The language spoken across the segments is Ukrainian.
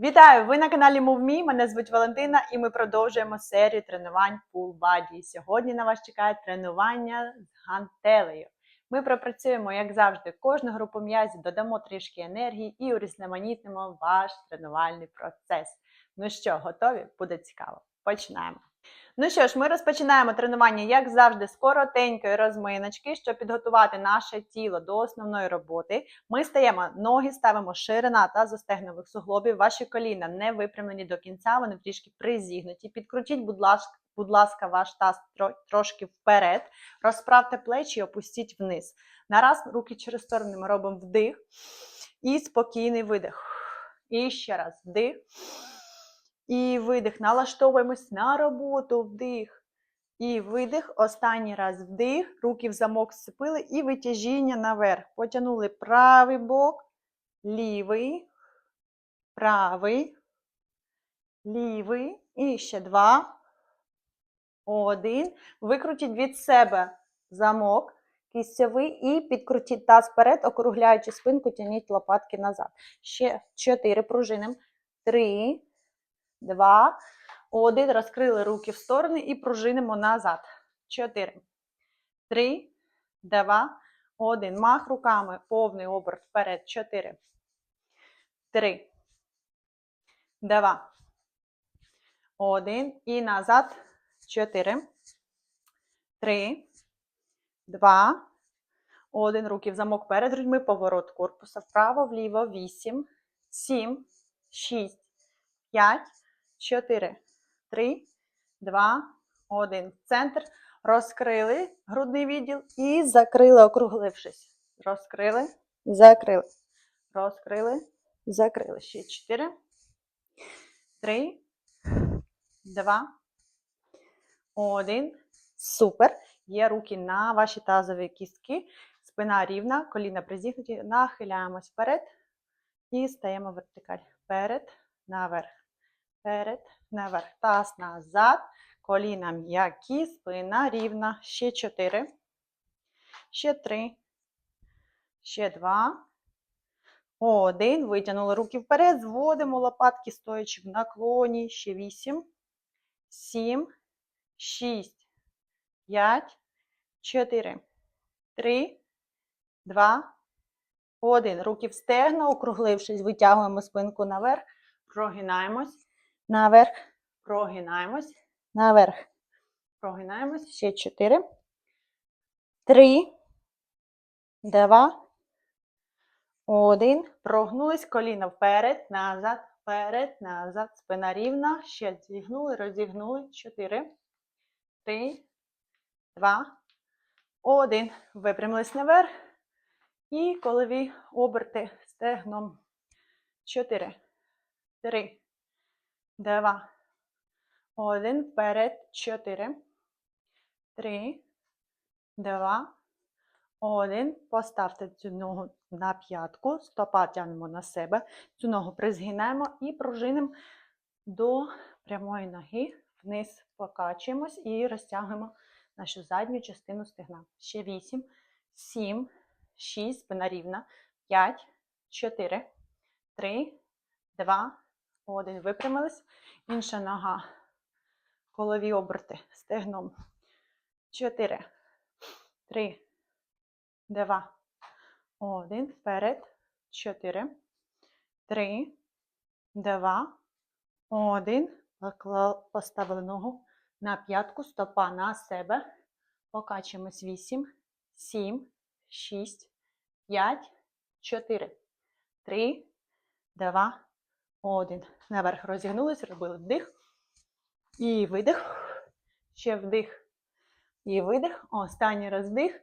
Вітаю! Ви на каналі MoveMe, Мене звуть Валентина, і ми продовжуємо серію тренувань Full Body. Сьогодні на вас чекає тренування з гантелею. Ми пропрацюємо, як завжди, кожну групу м'язів, додамо трішки енергії і урізноманітнимо ваш тренувальний процес. Ну що, готові? Буде цікаво. Починаємо. Ну що ж, ми розпочинаємо тренування, як завжди, з коротенької розминочки, щоб підготувати наше тіло до основної роботи. Ми стаємо, ноги ставимо ширина та застегнових суглобів. Ваші коліна не випрямлені до кінця, вони трішки призігнуті. Підкрутіть, будь ласка, будь ласка, ваш таз трошки вперед. Розправте плечі і опустіть вниз. Нараз руки через сторони ми робимо вдих і спокійний видих. І ще раз вдих. І видих. Налаштовуємось на роботу, вдих. І видих. Останній раз вдих. Руки в замок сцепили і витяжіння наверх. Потягнули правий бок, лівий, правий, лівий. І ще два. Один. Викрутіть від себе замок кістєвий і підкрутіть таз вперед, округляючи спинку, тягніть лопатки назад. Ще чотири пружиним. Три, два, один. Розкрили руки в сторони і пружинимо назад. Чотири. Три, два, один. Мах руками, повний оберт вперед. Чотири. Три. Два. Один. І назад. Чотири. Три. Два. Один. Руки в замок перед грудьми. Поворот корпуса вправо, вліво. Вісім. Сім. Шість. П'ять. Чотири. Три. Два. Один. Центр. Розкрили грудний відділ і закрили, округлившись. Розкрили. Закрили. Розкрили. Закрили. Ще чотири. Три. Два. Один. Супер. Є руки на ваші тазові кістки. Спина рівна, коліна призігнуті. Нахиляємось вперед і стаємо вертикаль. Вперед, наверх. Вперед, наверх. Таз назад. Коліна м'які, спина рівна. Ще чотири. Ще три. Ще два. Один. Витягнули руки вперед. Зводимо лопатки, стоячи в наклоні. Ще вісім. Сім. Шість. П'ять. Чотири. Три. Два. Один. Руки в стегна, округлившись, витягуємо спинку наверх. Прогинаємось. Наверх. Прогинаємось. Наверх. Прогинаємось. Ще чотири. Три. Два. Один. Прогнулись. Коліна вперед, назад, вперед, назад. Спина рівна. Ще зігнули, розігнули. Чотири. Три. Два. Один. Випрямились наверх. І колові оберти стегном. Чотири. Три. Два. Один. Вперед. Чотири. Три. Два. Один. Поставте цю ногу на п'ятку. Стопа тягнемо на себе. Цю ногу призгинаємо і пружинимо до прямої ноги. Вниз покачуємось і розтягуємо нашу задню частину стегна. Ще вісім, сім, шість, спина рівна. П'ять, чотири, три, два, один. Випрямились. Інша нога. Колові оберти стегном. Чотири, три, два, один. Вперед. Чотири, три, два, один. Поставили ногу на п'ятку, стопа на себе. Покачуємось 8, 7, 6, 5, 4, 3, 2, 1. Наверх розігнулись, робили вдих. І видих. Ще вдих. І видих. Останній раз вдих.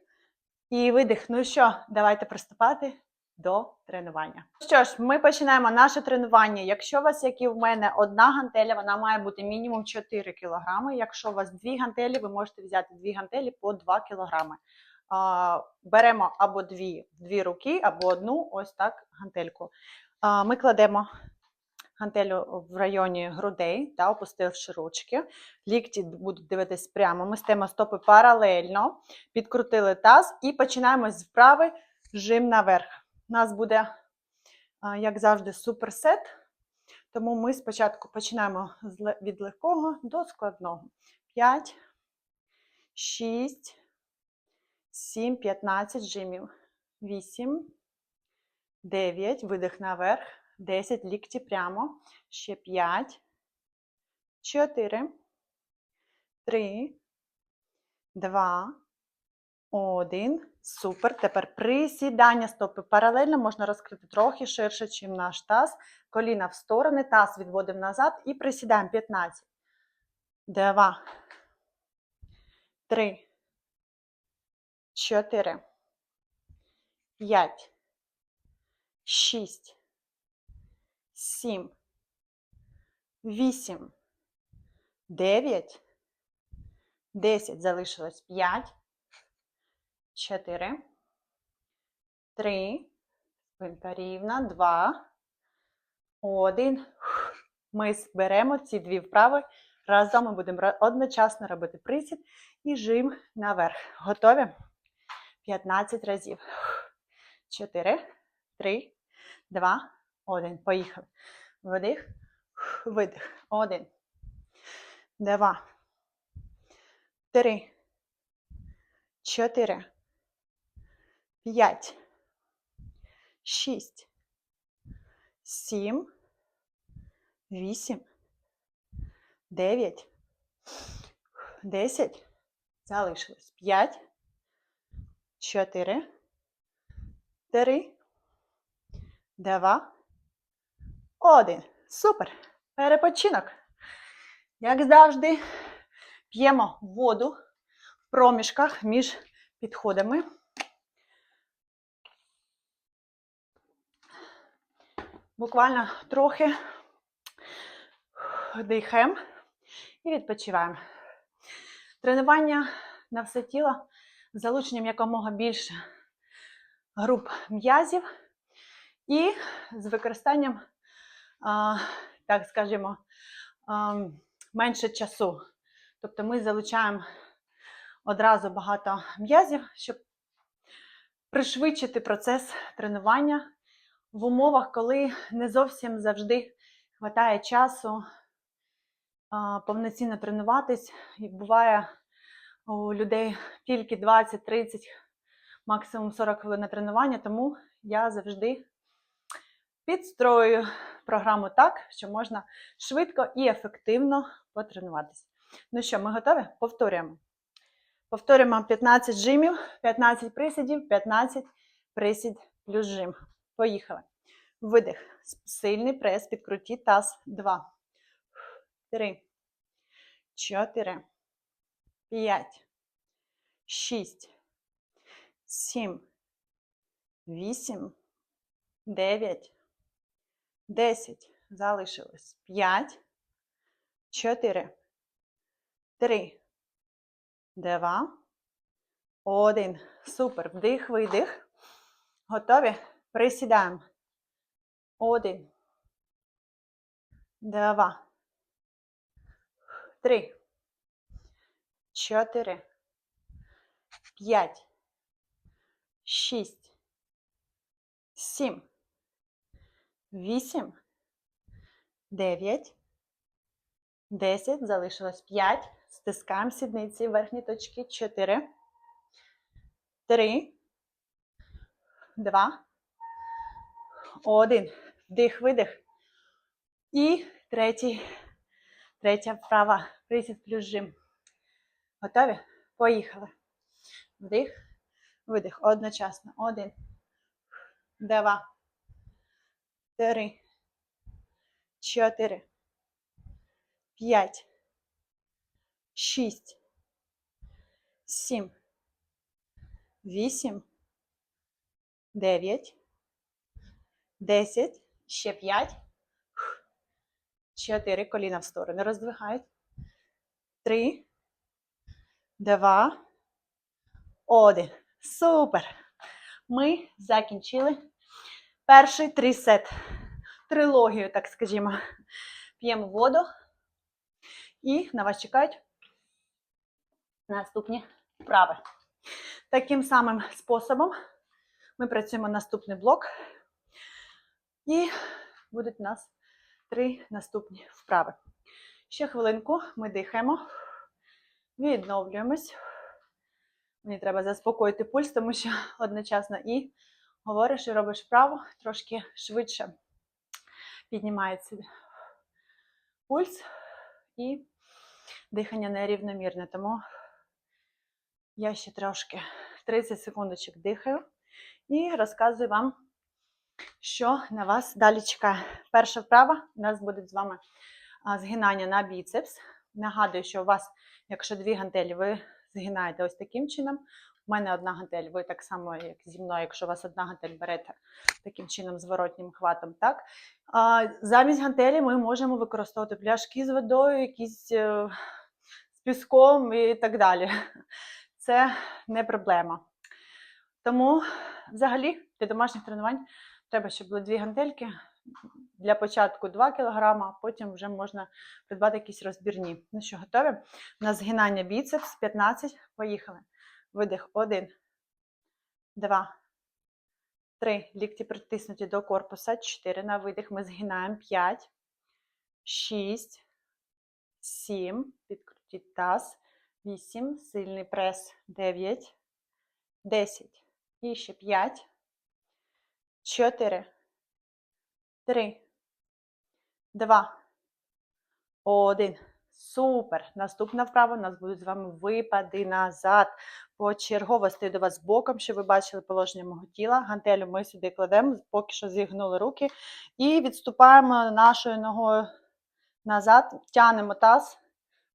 І видих. Ну що, давайте приступати до тренування. Що ж, ми починаємо наше тренування. Якщо у вас, як і в мене, одна гантеля, вона має бути мінімум 4 кг. Якщо у вас дві гантелі, ви можете взяти дві гантелі по 2 кг. Беремо або дві, дві руки, або одну ось так гантельку. Ми кладемо гантелю в районі грудей, та, опустивши ручки. Лікті будуть дивитись прямо. Ми стаємо стопи паралельно, підкрутили таз і починаємо з вправи жим наверх. У нас буде, як завжди, суперсет. Тому ми спочатку починаємо від легкого до складного. 5, 6, 7, 15 жимів. 8, 9, видих наверх. 10, лікті прямо. Ще 5, 4, 3, 2, 1. Супер. Тепер присідання стопи паралельно можна розкрити трохи ширше, ніж наш таз. Коліна в сторони, таз відводимо назад і присідаємо 15. 2, 3, 4, 5, 6, 7, 8, 9, 10. Залишилось 5, 4, 3, спинка рівна, 2, 1. Ми зберемо ці дві вправи. Разом ми будемо одночасно робити присід і жим наверх. Готові? 15 разів. 4, 3, 2, 1. Поїхали. Вдих, видих. 1, 2, 3, 4, 5, 6, 7, 8, 9, 10. Залишилось. 5, 4, 3, 2, 1. Супер. Перепочинок. Як завжди, п'ємо воду в проміжках між підходами. Буквально трохи дихаємо і відпочиваємо. Тренування на все тіло з залученням якомога більше груп м'язів і з використанням, так скажімо, менше часу. Тобто ми залучаємо одразу багато м'язів, щоб пришвидшити процес тренування в умовах, коли не зовсім завжди вистачає часу повноцінно тренуватись. І буває у людей тільки 20-30, максимум 40 хвилин на тренування, тому я завжди підстрою програму так, що можна швидко і ефективно потренуватися. Ну що, ми готові? Повторюємо. Повторюємо 15 жимів, 15 присідів, 15 присід плюс жим. Поїхали. Видих. Сильний прес, підкрутіть таз. 2, 3, 4, 5, 6, 7, 8, 9, 10. Залишилось. 5, 4, 3, 2, 1. Супер. Вдих, видих. Готові? Присідаємо. Один. Два. Три. Чотири. П'ять. Шість. Сім. Вісім. Дев'ять. Десять. Залишилось п'ять. Стискаємо сідниці, верхні точки. Чотири. Три. Два. Один. Вдих, видих. І третій. Третя вправа. Присід плюс жим. Готові? Поїхали. Вдих, видих. Одночасно. Один. Два. Три. Чотири. П'ять. Шість. Сім. Вісім. Дев'ять. Десять. Ще п'ять. Чотири. Коліна в сторони роздвигають. Три. Два. Один. Супер. Ми закінчили перший трисет. Трилогію, так скажімо. П'ємо воду. І на вас чекають наступні вправи. Таким самим способом ми працюємо наступний блок. І будуть у нас три наступні вправи. Ще хвилинку ми дихаємо, відновлюємось. Мені треба заспокоїти пульс, тому що одночасно і говориш, і робиш вправо, трошки швидше піднімається пульс і дихання нерівномірне. Тому я ще трошки 30 секундочок дихаю і розказую вам, що на вас далі чекає. Перша вправа у нас буде з вами згинання на біцепс. Нагадую, що у вас, якщо дві гантелі, ви згинаєте ось таким чином. У мене одна гантель, ви так само, як зі мною, якщо у вас одна гантель берете таким чином зворотнім хватом. так? А, замість гантелі ми можемо використовувати пляшки з водою, якісь е, з піском і так далі. Це не проблема. Тому, взагалі, для домашніх тренувань треба, щоб були дві гантельки. Для початку 2 кг, а потім вже можна придбати якісь розбірні. Ну що, готові? На згинання біцепс 15. Поїхали. Видих. 1, 2, 3. Лікті притиснуті до корпуса. 4. На видих ми згинаємо. 5, 6, 7. Підкрутіть таз. 8. Сильний прес. 9, 10. І ще 5, 4, 3, 2, 1. Супер! Наступна вправа у нас будуть з вами випади назад. Почергово стою до вас боком, щоб ви бачили положення мого тіла. Гантелю ми сюди кладемо, поки що зігнули руки. І відступаємо нашою ногою назад, тянемо таз,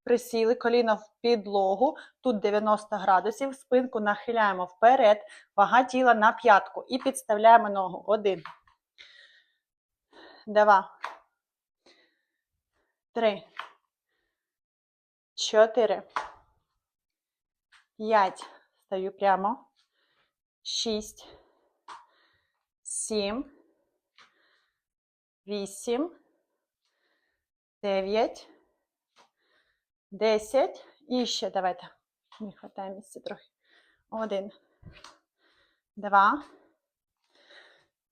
присіли, коліно в підлогу. Тут 90 градусів, спинку нахиляємо вперед, вага тіла на п'ятку. І підставляємо ногу. Один. Два. Три. Чотири. П'ять. Стаю прямо. Шість. Сім. Вісім. Дев'ять. Десять. І ще давайте. Не вистачає місця трохи. Один. Два.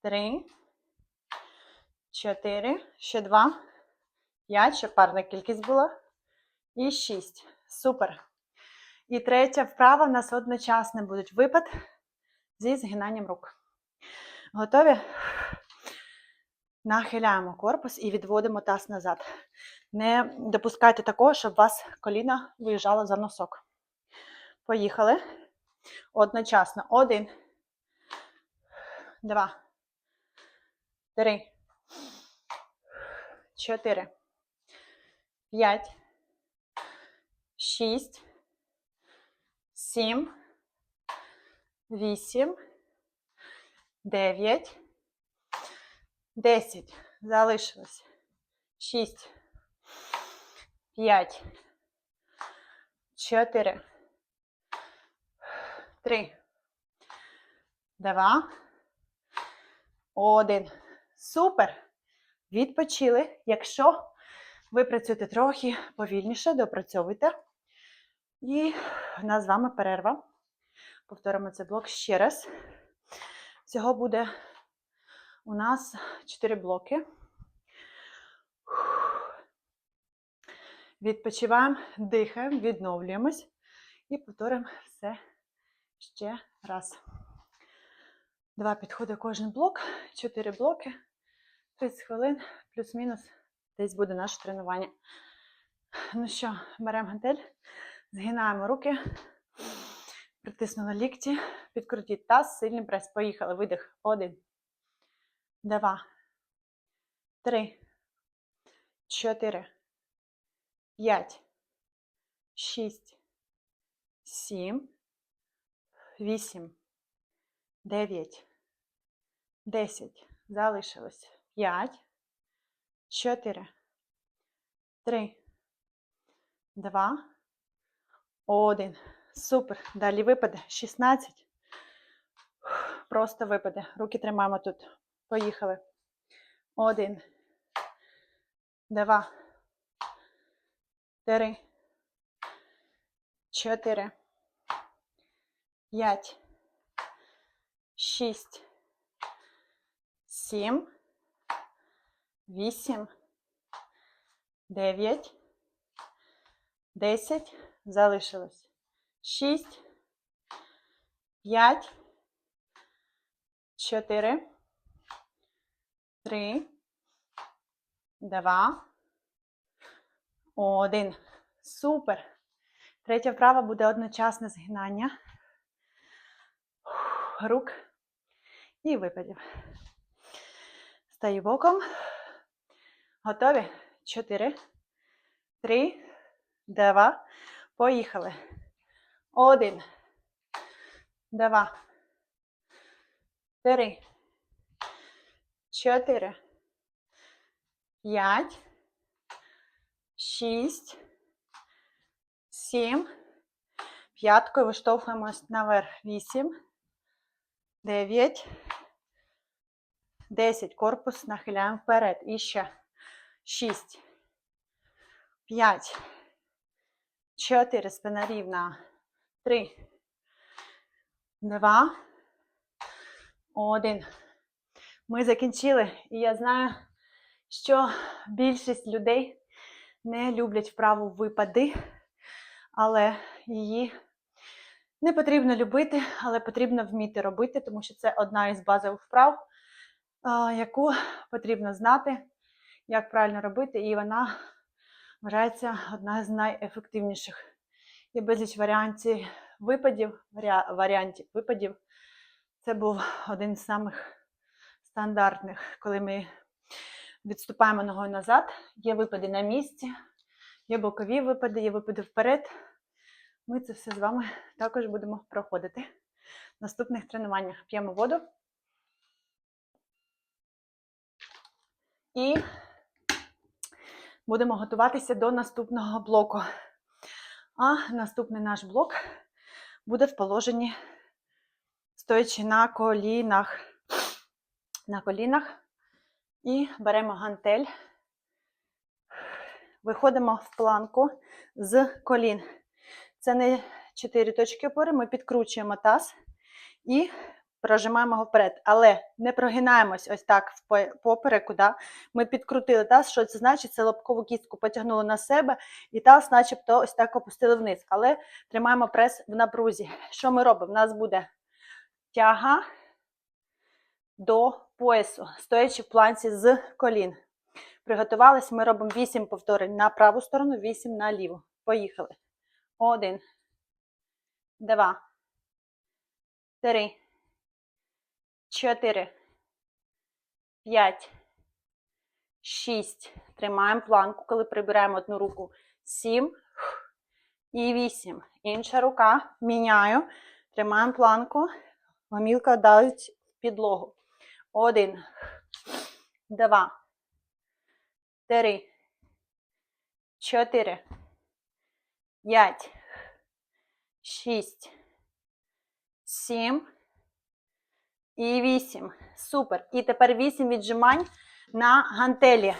Три. Чотири. Ще два. П'ять. Ще парна кількість була. І шість. Супер. І третя вправа в нас одночасно будуть випад зі згинанням рук. Готові? Нахиляємо корпус і відводимо таз назад. Не допускайте такого, щоб у вас коліна виїжджало за носок. Поїхали. Одночасно. Один. Два. Три. Чотири. П'ять. Шість. Сім. Вісім. Дев'ять. Десять. Залишилось. Шість. П'ять. Чотири. Три. Два. Один. Супер. Відпочили. Якщо ви працюєте трохи повільніше, допрацьовуйте. І в нас з вами перерва. Повторимо цей блок ще раз. Всього буде у нас 4 блоки. Відпочиваємо, дихаємо, відновлюємось і повторимо все ще раз. Два підходи кожен блок, 4 блоки, 30 хвилин, плюс-мінус, десь буде наше тренування. Ну що, беремо гантель, згинаємо руки, притиснули лікті, підкрутіть таз, сильний прес. Поїхали. Видих. Один, два, три, чотири, п'ять, шість, сім, вісім, дев'ять, десять. Залишилось. П'ять, чотири, три, два, один. Супер. Далі випаде. 16. Просто випаде. Руки тримаємо тут. Поїхали. Один. Два. Три. Чотири. П'ять. Шість. Сім. Вісім. 9, 10, залишилось. 6, 5, 4, 3, 2, 1. Супер. Третя вправа буде одночасне згинання рук і випадів. Стаю боком. Готові? Чотири, три, два. Поїхали. Один, два, три, чотири, п'ять, шість, сім. П'яткою виштовхуємось наверх. Вісім, дев'ять, десять. Корпус нахиляємо вперед. І ще. Шість, п'ять, чотири. Спина рівна. Три, два, один. Ми закінчили. І я знаю, що більшість людей не люблять вправу випади, але її не потрібно любити, але потрібно вміти робити, тому що це одна із базових вправ, яку потрібно знати, як правильно робити, і вона вважається одна з найефективніших. Є безліч варіантів випадів, варіантів випадів. Це був один з самих стандартних, коли ми відступаємо ногою назад, є випади на місці, є бокові випади, є випади вперед. Ми це все з вами також будемо проходити в наступних тренуваннях. П'ємо воду. І будемо готуватися до наступного блоку. А наступний наш блок буде в положенні, стоячи на колінах. На колінах. І беремо гантель. Виходимо в планку з колін. Це не 4 точки опори, ми підкручуємо таз і прожимаємо його вперед. Але не прогинаємось ось так впе- попереку. Да? Ми підкрутили таз. Що це значить? Це лобкову кістку потягнули на себе, і таз, начебто, ось так опустили вниз. Але тримаємо прес в напрузі. Що ми робимо? У нас буде тяга до поясу, стоячи в планці з колін. Приготувались, ми робимо 8 повторень на праву сторону, 8 на ліву. Поїхали. Один, два, три, чотири, п'ять, шість. Тримаємо планку, коли прибираємо одну руку. Сім і вісім. Інша рука. Міняю. Тримаємо планку. Гомілка давить в підлогу. Один, два, три, чотири, п'ять, шість, сім і вісім. Супер. І тепер вісім віджимань на гантелі.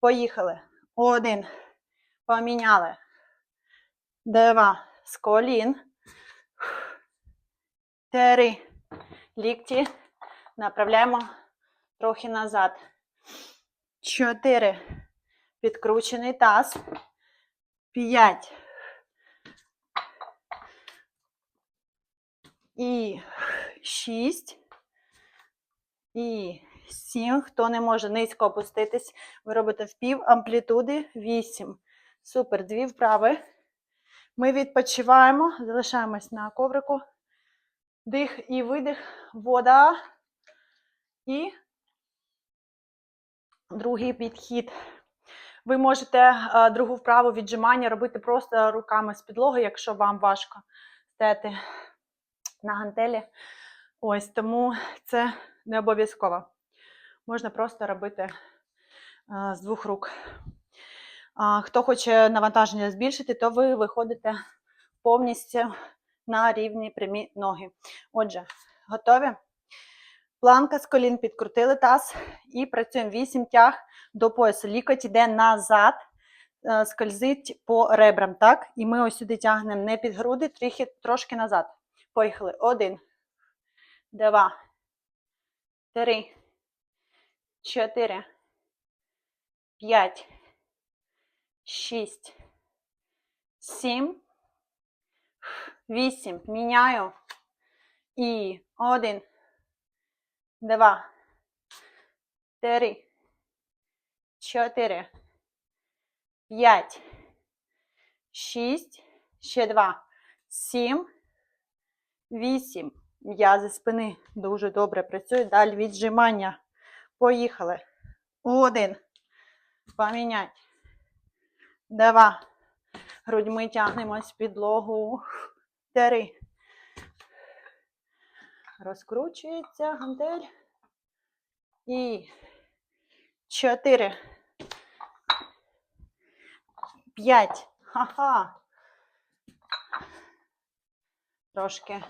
Поїхали. Один. Поміняли. Два. З колін. Три. Лікті. Направляємо трохи назад. Чотири. Підкручений таз. П'ять. І шість. І сім. Хто не може низько опуститись, ви робите в пів амплітуди. Вісім. Супер. Дві вправи. Ми відпочиваємо, залишаємось на коврику. Дих і видих. Вода. І другий підхід. Ви можете е, другу вправу віджимання робити просто руками з підлоги, якщо вам важко стояти на гантелі. Ось тому це не обов'язково. Можна просто робити е, з двох рук. Хто хоче навантаження збільшити, то ви виходите повністю на рівні прямі ноги. Отже, готові? Планка з колін підкрутили таз і працюємо 8 тяг до поясу. Лікоть йде назад, е, скользить по ребрам, так? І ми ось сюди тягнемо не під груди, трохи, трошки назад. Поїхали. Один, два, три, чотири, п'ять, шість, сім, вісім. Міняю. І один, два, три, чотири, п'ять, шість, ще два, сім, вісім. М'язи спини дуже добре працюють. Далі віджимання. Поїхали. Один. Помінять. Два. Грудьми тягнемось в підлогу. Три. Розкручується гантель. І чотири. П'ять. Ха-ха. Трошки.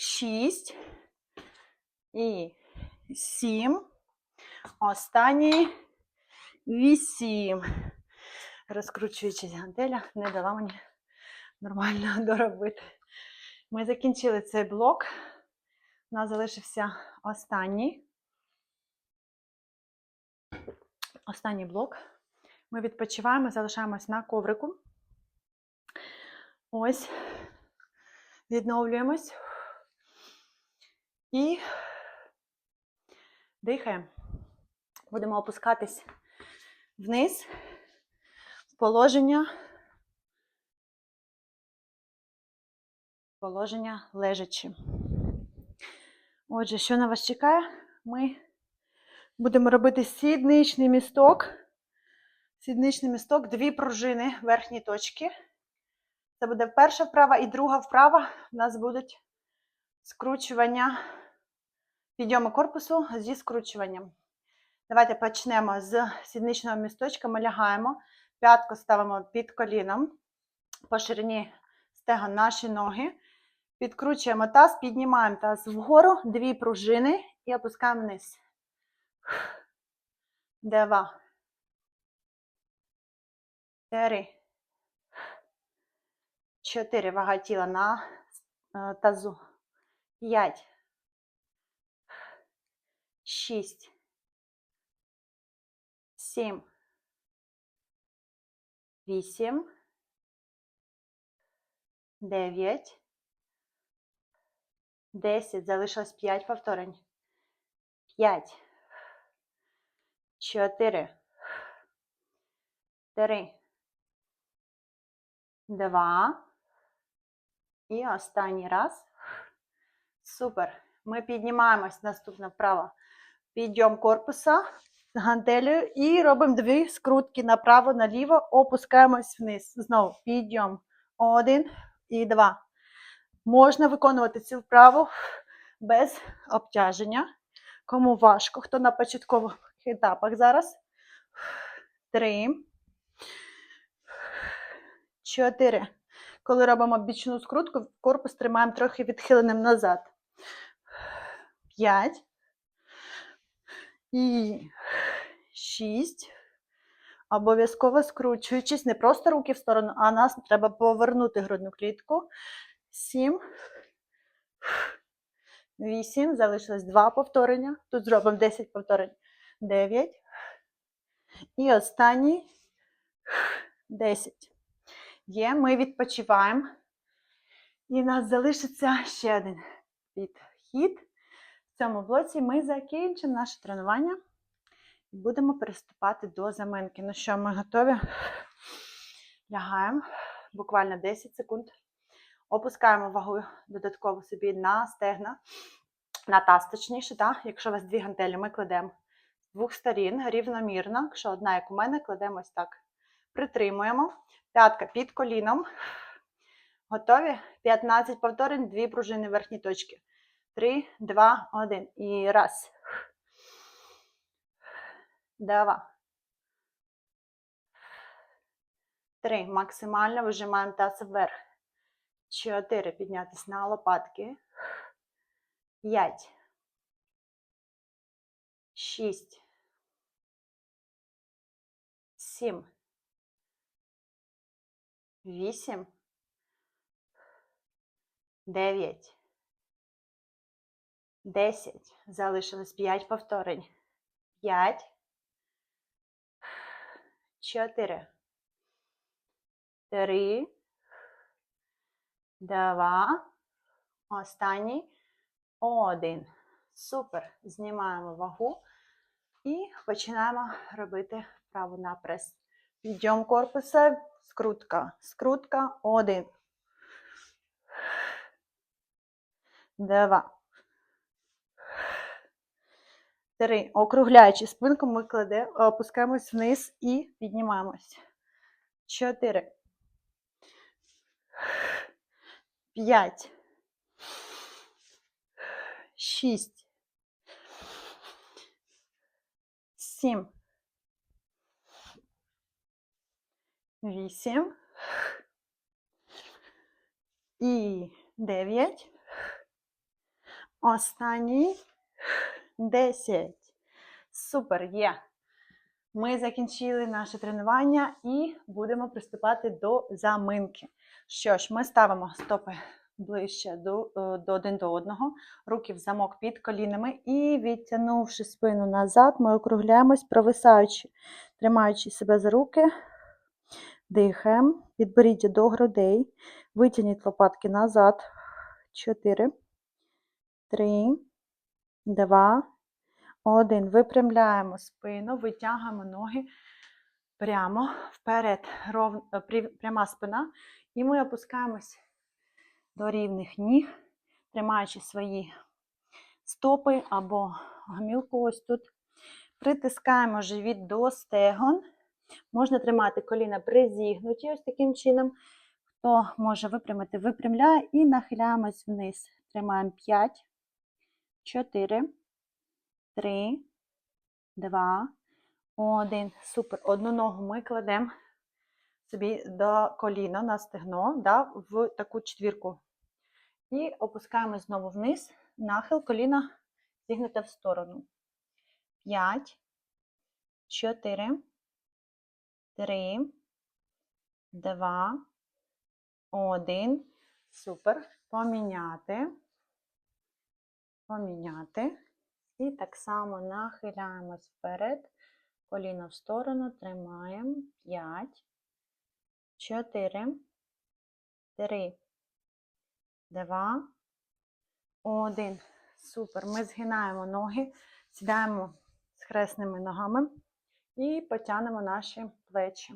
Шість. І сім. Останній. Вісім. Розкручуючись гантеля, не дала мені нормально доробити. Ми закінчили цей блок. У нас залишився останній. Останній блок. Ми відпочиваємо, залишаємось на коврику. Ось. Відновлюємось. І дихаємо. Будемо опускатись вниз в положення. Положення лежачи. Отже, що на вас чекає? Ми будемо робити сідничний місток. Сідничний місток, дві пружини верхні точки. Це буде перша вправа і друга вправа. У нас будуть скручування підйому корпусу зі скручуванням. Давайте почнемо з сідничного місточка. Ми лягаємо, п'ятку ставимо під коліном, по ширині стегон наші ноги. Підкручуємо таз, піднімаємо таз вгору, дві пружини і опускаємо вниз. Два. Три. Чотири. Вага тіла на е, тазу. П'ять. Шість. Сім. Вісім. Дев'ять. 10. Залишилось 5 повторень. 5. 4. 3. 2. І останній раз. Супер. Ми піднімаємось наступна вправа. Підйом корпуса гантелею і робимо дві скрутки направо, наліво, опускаємось вниз. Знову підйом. Один і два. Можна виконувати цю вправу без обтяження. Кому важко, хто на початкових етапах зараз. Три. Чотири. Коли робимо бічну скрутку, корпус тримаємо трохи відхиленим назад. П'ять. І шість. Обов'язково скручуючись, не просто руки в сторону, а нас треба повернути грудну клітку. Сім. Вісім. Залишилось два повторення. Тут зробимо 10 повторень. Дев'ять. І останній. Десять. Є. Ми відпочиваємо. І в нас залишиться ще один підхід. Цьому блоці ми закінчимо наше тренування. І будемо переступати до заминки. Ну що, ми готові? Лягаємо буквально 10 секунд. Опускаємо вагу додатково собі на стегна, на таз точніше. Так? Якщо у вас дві гантелі, ми кладемо з двох сторін рівномірно. Якщо одна, як у мене, кладемо ось так. Притримуємо. П'ятка під коліном. Готові? 15 повторень, дві пружини верхні точки. 3, 2, 1. І раз. Два. Три. Максимально вижимаємо таз вверх. Чотири. Піднятися на лопатки. П'ять. Шість. Сім. Вісім. Дев'ять. Десять. Залишилось п'ять повторень. П'ять. чотири, три, два, останній, один. Супер. Знімаємо вагу і починаємо робити вправу на прес. Підйом корпуса, скрутка, скрутка, один. Два. Три. Округляючи спинку, ми кладе, опускаємось вниз і піднімаємось. Чотири. П'ять. Шість. Сім. Вісім. І дев'ять. Останній. Десять. Супер, є. Ми закінчили наше тренування і будемо приступати до заминки. Що ж, ми ставимо стопи ближче до, е, до один до одного, руки в замок під колінами і відтягнувши спину назад, ми округляємось, провисаючи, тримаючи себе за руки, дихаємо, підберіть до грудей, витягніть лопатки назад. Чотири, три, два, один. Випрямляємо спину, витягуємо ноги прямо вперед, ров, пряма спина. І ми опускаємось до рівних ніг, тримаючи свої стопи або гомілку ось тут. Притискаємо живіт до стегон. Можна тримати коліна призігнуті ось таким чином. Хто може випрямити, випрямляє і нахиляємось вниз. Тримаємо 5, 4, 3, 2, 1. Супер. Одну ногу ми кладемо собі до коліна на стегно, да, в таку четвірку. І опускаємо знову вниз, нахил коліна зігнуте в сторону. 5, 4, 3, 2, 1. Супер. Поміняти. Поміняти. І так само нахиляємось вперед. Коліно в сторону. Тримаємо. 5, 4, 3, 2, 1. Супер. Ми згинаємо ноги, сідаємо з хресними ногами і потягнемо наші плечі.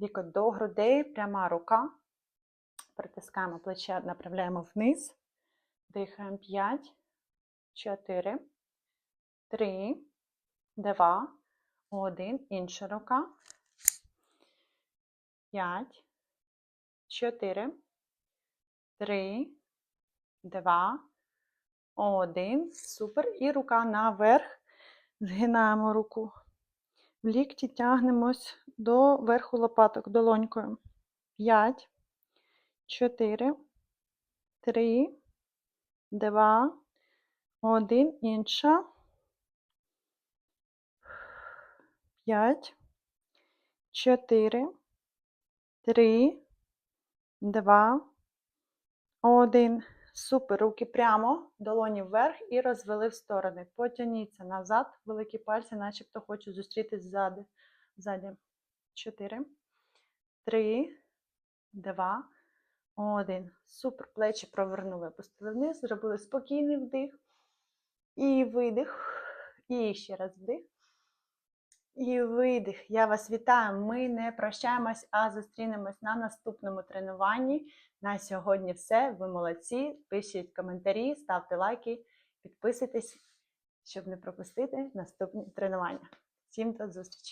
Лікоть до грудей, пряма рука. Притискаємо плече, направляємо вниз. Дихаємо 5, 4, 3, 2, 1. Інша рука. 5, 4, 3, 2, 1. Супер. І рука наверх. Згинаємо руку. В лікті тягнемось до верху лопаток долонькою. 5, 4, 3, 2, 1. Інша. 5, 4, 3, 2, 1. Супер. Руки прямо, долоні вверх і розвели в сторони. Потягніться назад, великі пальці, начебто хочуть зустрітись ззади. Ззаді. 4, 3, 2, 1. Супер. Плечі провернули, опустили вниз, зробили спокійний вдих. І видих. І ще раз вдих. І видих. Я вас вітаю. Ми не прощаємось, а зустрінемось на наступному тренуванні. На сьогодні все. Ви молодці. Пишіть коментарі, ставте лайки, підписуйтесь, щоб не пропустити наступні тренування. Всім до зустрічі!